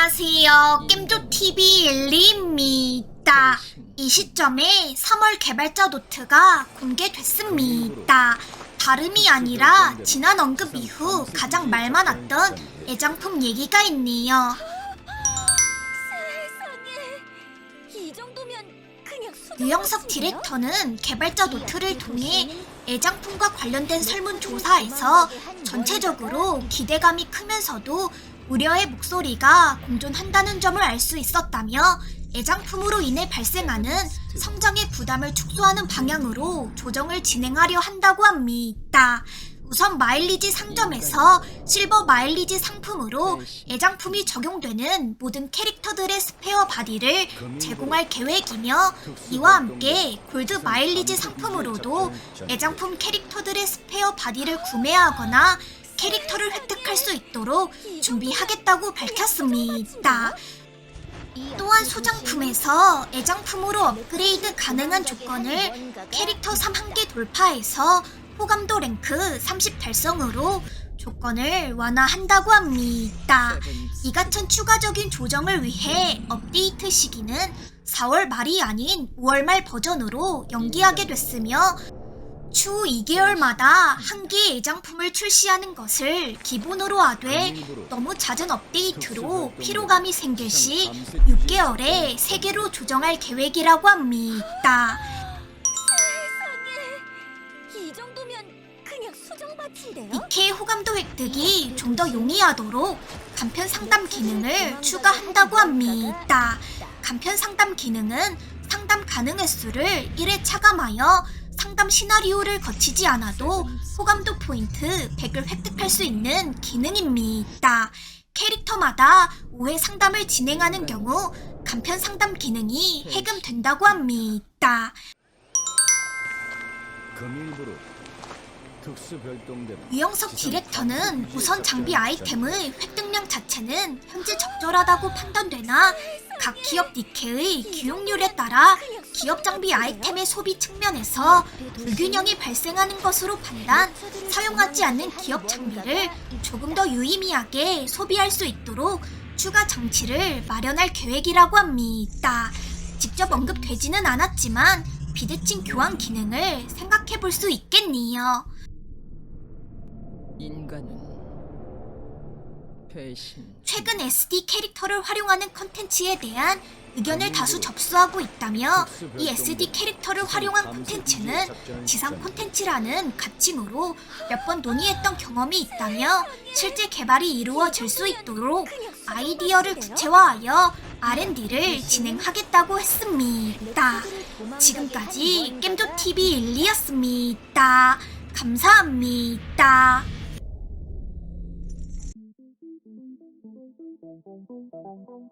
안녕하세요. 겜조TV 엘리입니다. 이 시점에 3월 개발자 노트가 공개됐습니다. 다름이 아니라 지난 언급 이후 가장 말 많았던 애장품 얘기가 있네요. 유영석? 디렉터는 개발자 노트를 통해 애장품과 관련된 설문조사에서 전체적으로 기대감이 크면서도 우려의 목소리가 공존한다는 점을 알 수 있었다며 애장품으로 인해 발생하는 성장의 부담을 축소하는 방향으로 조정을 진행하려 한다고 합니다. 우선 마일리지 상점에서 실버 마일리지 상품으로 애장품이 적용되는 모든 캐릭터들의 스페어 바디를 제공할 계획이며 이와 함께 골드 마일리지 상품으로도 애장품 캐릭터들의 스페어 바디를 구매하거나 캐릭터를 획득할 수 있도록 준비하겠다고 밝혔습니다. 또한 소장품에서 애장품으로 업그레이드 가능한 조건을 캐릭터 3 한개 돌파해서 호감도 랭크 30 달성으로 조건을 완화한다고 합니다. 이 같은 추가적인 조정을 위해 업데이트 시기는 4월 말이 아닌 5월 말 버전으로 연기하게 됐으며 추후 2개월마다 한 개의 애장품을 출시하는 것을 기본으로 하되 너무 잦은 업데이트로 피로감이 생길 시 6개월에 3개로 조정할 계획이라고 합니다. 세상에 이 정도면 그냥 수정밭인데요? 니케의 호감도 획득이 좀 더 용이하도록 간편 상담 기능을 추가한다고 합니다. 간편 상담 기능은 상담 가능 횟수를 1회 차감하여 상담 시나리오를 거치지 않아도 호감도 포인트 100을 획득할 수 있는 기능입니다. 캐릭터마다 5회 상담을 진행하는 경우 간편 상담 기능이 해금된다고 합니다. 금일부로 유영석 디렉터는 우선 장비 아이템의 획득량 자체는 현재 적절하다고 판단되나 각 기업 니케의 기용률에 따라 기업 장비 아이템의 소비 측면에서 불균형이 발생하는 것으로 판단, 사용하지 않는 기업 장비를 조금 더 유의미하게 소비할 수 있도록 추가 장치를 마련할 계획이라고 합니다. 직접 언급되지는 않았지만 비대칭 교환 기능을 생각해 볼 수 있겠네요. 인간은 배신 최근 SD 캐릭터를 활용하는 컨텐츠에 대한 의견을 다수 접수하고 있다며 이 SD 캐릭터를 활용한 콘텐츠는 지상 콘텐츠라는 가칭으로 몇 번 논의했던 경험이 있다며 실제 개발이 이루어질 수 있도록 아이디어를 구체화하여 R&D를 진행하겠다고 했습니다. 지금까지 겜조TV 일리였습니다. 감사합니다. Thank you.